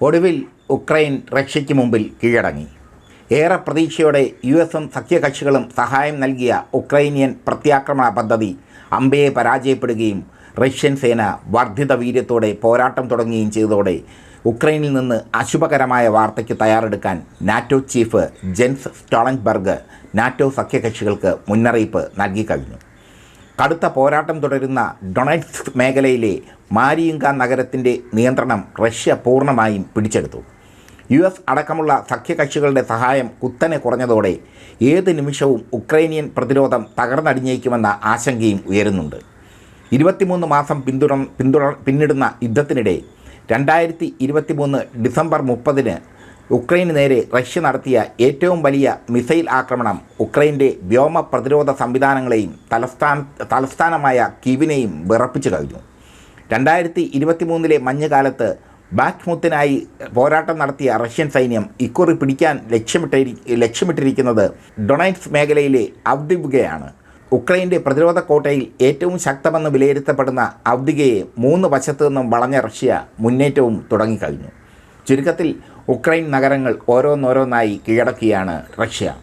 ഒടുവിൽ ഉക്രൈൻ റഷ്യയ്ക്ക് മുമ്പിൽ കീഴടങ്ങി. ഏറെ പ്രതീക്ഷയോടെ യു എസും സഖ്യകക്ഷികളും സഹായം നൽകിയ ഉക്രൈനിയൻ പ്രത്യാക്രമണ പദ്ധതി അമ്പയെ പരാജയപ്പെടുകയും റഷ്യൻ സേന വർദ്ധിത വീര്യത്തോടെ പോരാട്ടം തുടങ്ങുകയും ചെയ്തതോടെ ഉക്രൈനിൽ നിന്ന് അശുഭകരമായ വാർത്തയ്ക്ക് തയ്യാറെടുക്കാൻ NATO chief Jens Stoltenberg NATO സഖ്യകക്ഷികൾക്ക് മുന്നറിയിപ്പ് നൽകിക്കഴിഞ്ഞു കടുത്ത പോരാട്ടം തുടരുന്ന ഡൊണറ്റ്സ്ക് മേഖലയിലെ മാരിയുങ്ക നഗരത്തിന്റെ നിയന്ത്രണം റഷ്യ പൂർണമായും പിടിച്ചെടുത്തു. യു എസ് അടക്കമുള്ള സഖ്യകക്ഷികളുടെ സഹായം കുത്തനെ കുറഞ്ഞതോടെ ഏത് നിമിഷവും ഉക്രൈനിയൻ പ്രതിരോധം തകർന്നടിഞ്ഞേക്കുമെന്ന ആശങ്കയും ഉയരുന്നുണ്ട്. ഇരുപത്തിമൂന്ന് മാസം പിന്തുടർ പിന്തുടർ പിന്നിടുന്ന യുദ്ധത്തിനിടെ രണ്ടായിരത്തി ഇരുപത്തിമൂന്ന് ഡിസംബർ മുപ്പതിന് ഉക്രൈന് നേരെ റഷ്യ നടത്തിയ ഏറ്റവും വലിയ മിസൈൽ ആക്രമണം ഉക്രൈന്റെ വ്യോമ പ്രതിരോധ സംവിധാനങ്ങളെയും തലസ്ഥാന തലസ്ഥാനമായ കീവിനെയും വിറപ്പിച്ചു കഴിഞ്ഞു. രണ്ടായിരത്തി ഇരുപത്തിമൂന്നിലെ മഞ്ഞുകാലത്ത് ബാക്ക്മുത്തിനായി പോരാട്ടം നടത്തിയ റഷ്യൻ സൈന്യം ഇക്കുറി പിടിക്കാൻ ലക്ഷ്യമിട്ടി ലക്ഷ്യമിട്ടിരിക്കുന്നത് ഡൊണൈറ്റ്സ് മേഖലയിലെ അവ്ദിബുകയാണ് ഉക്രൈന്റെ പ്രതിരോധ കോട്ടയിൽ ഏറ്റവും ശക്തമെന്ന് വിലയിരുത്തപ്പെടുന്ന അവ്ദികയെ മൂന്ന് വശത്തു നിന്നും വളഞ്ഞ റഷ്യ മുന്നേറ്റവും തുടങ്ങിക്കഴിഞ്ഞു. ചുരുക്കത്തിൽ ഉക്രൈൻ നഗരങ്ങൾ ഓരോന്നോരോന്നായി കീഴടക്കിയാണ് റഷ്യ.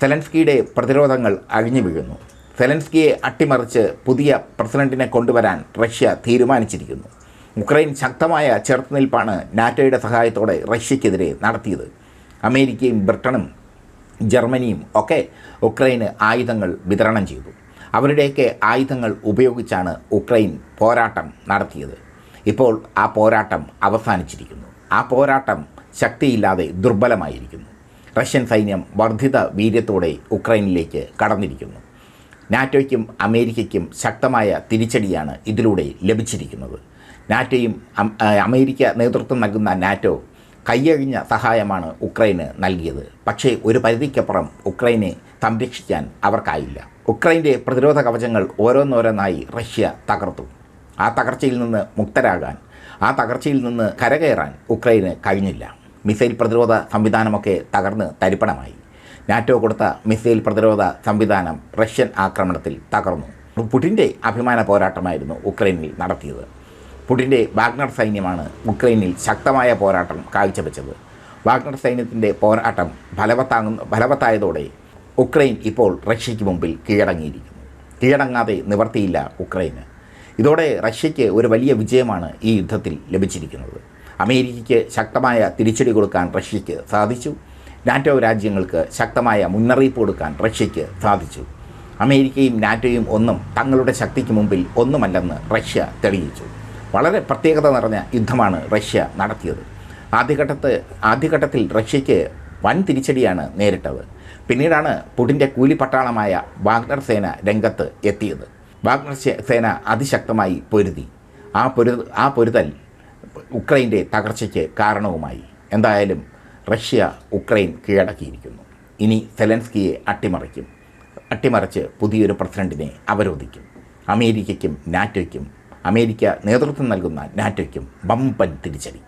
സെലൻസ്കിയുടെ പ്രതിരോധങ്ങൾ അഴിഞ്ഞു വീഴുന്നു. സെലൻസ്കിയെ അട്ടിമറിച്ച് പുതിയ പ്രസിഡന്റിനെ കൊണ്ടുവരാൻ റഷ്യ തീരുമാനിച്ചിരിക്കുന്നു. ഉക്രൈൻ ശക്തമായ ചെറുത്തുനിൽപ്പാണ് നാറ്റോയുടെ സഹായത്തോടെ റഷ്യക്കെതിരെ നടത്തിയത്. അമേരിക്കയും ബ്രിട്ടനും ജർമ്മനിയും ഒക്കെ ഉക്രൈന് ആയുധങ്ങൾ വിതരണം ചെയ്തു. അവരുടെയൊക്കെ ആയുധങ്ങൾ ഉപയോഗിച്ചാണ് ഉക്രൈൻ പോരാട്ടം നടത്തിയത്. ഇപ്പോൾ ആ പോരാട്ടം അവസാനിച്ചിരിക്കുന്നു. ആ പോരാട്ടം ശക്തിയില്ലാതെ ദുർബലമായിരിക്കുന്നു. റഷ്യൻ സൈന്യം വർദ്ധിത വീര്യത്തോടെ ഉക്രൈനിലേക്ക് കടന്നിരിക്കുന്നു. നാറ്റോയ്ക്കും അമേരിക്കയ്ക്കും ശക്തമായ തിരിച്ചടിയാണ് ഇതിലൂടെ ലഭിച്ചിരിക്കുന്നത്. നാറ്റോയും അമേരിക്ക നേതൃത്വം നൽകുന്ന നാറ്റോ കയ്യഴിഞ്ഞ സഹായമാണ് ഉക്രൈന് നൽകിയത്. പക്ഷേ ഒരു പരിധിക്കപ്പുറം ഉക്രൈനെ സംരക്ഷിക്കാൻ അവർക്കായില്ല. ഉക്രൈന്റെ പ്രതിരോധ കവചങ്ങൾ ഓരോന്നോരോന്നായി റഷ്യ തകർത്തു. ആ തകർച്ചയിൽ നിന്ന് മുക്തരാകാൻ ആ തകർച്ചയിൽ നിന്ന് കരകയറാൻ ഉക്രൈന് കഴിഞ്ഞില്ല. മിസൈൽ പ്രതിരോധ സംവിധാനമൊക്കെ തകർന്ന് തരിപ്പണമായി. നാറ്റോ കൊടുത്ത മിസൈൽ പ്രതിരോധ സംവിധാനം റഷ്യൻ ആക്രമണത്തിൽ തകർന്നു. പുടിന്റെ അഭിമാന പോരാട്ടമായിരുന്നു ഉക്രൈനിൽ നടത്തിയത്. പുടിന്റെ വാഗ്നർ സൈന്യമാണ് ഉക്രൈനിൽ ശക്തമായ പോരാട്ടം കാഴ്ചവെച്ചത്. വാഗ്നർ സൈന്യത്തിന്റെ പോരാട്ടം ഫലവത്താകുന്ന ഫലവത്തായതോടെ ഉക്രൈൻ ഇപ്പോൾ റഷ്യയ്ക്ക് മുമ്പിൽ കീഴടങ്ങിയിരിക്കുന്നു. കീഴടങ്ങാതെ നിവർത്തിയില്ല ഉക്രൈന്. ഇതോടെ റഷ്യയ്ക്ക് ഒരു വലിയ വിജയമാണ് ഈ യുദ്ധത്തിൽ ലഭിച്ചിരിക്കുന്നത്. അമേരിക്കയ്ക്ക് ശക്തമായ തിരിച്ചടി കൊടുക്കാൻ റഷ്യയ്ക്ക് സാധിച്ചു. നാറ്റോ രാജ്യങ്ങൾക്ക് ശക്തമായ മുന്നറിയിപ്പ് കൊടുക്കാൻ റഷ്യയ്ക്ക് സാധിച്ചു. അമേരിക്കയും നാറ്റോയും ഒന്നും തങ്ങളുടെ ശക്തിക്ക് മുമ്പിൽ ഒന്നുമല്ലെന്ന് റഷ്യ തെളിയിച്ചു. വളരെ പ്രത്യേകത നിറഞ്ഞ യുദ്ധമാണ് റഷ്യ നടത്തിയത്. ആദ്യഘട്ടത്ത് ആദ്യഘട്ടത്തിൽ റഷ്യയ്ക്ക് വൻ തിരിച്ചടിയാണ് നേരിട്ടത്. പിന്നീടാണ് പുടിന്റെ കൂലിപ്പട്ടാളമായ വാഗ്നർ സേന രംഗത്ത് എത്തിയത്. വാഗ്നർ സേന അതിശക്തമായി പൊരുതി. ആ പൊരു ആ പൊരുതൽ ഉക്രൈന്റെ തകർച്ചയ്ക്ക് കാരണവുമായി. എന്തായാലും റഷ്യ ഉക്രൈൻ കീഴടക്കിയിരിക്കുന്നു. ഇനി സെലൻസ്കിയെ അട്ടിമറിക്കും. അട്ടിമറിച്ച് പുതിയൊരു പ്രസിഡന്റിനെ അവരോധിക്കും. അമേരിക്കയ്ക്കും നാറ്റോയ്ക്കും അമേരിക്ക നേതൃത്വം നൽകുന്ന നാറ്റോയ്ക്കും വമ്പൻ തിരിച്ചടി.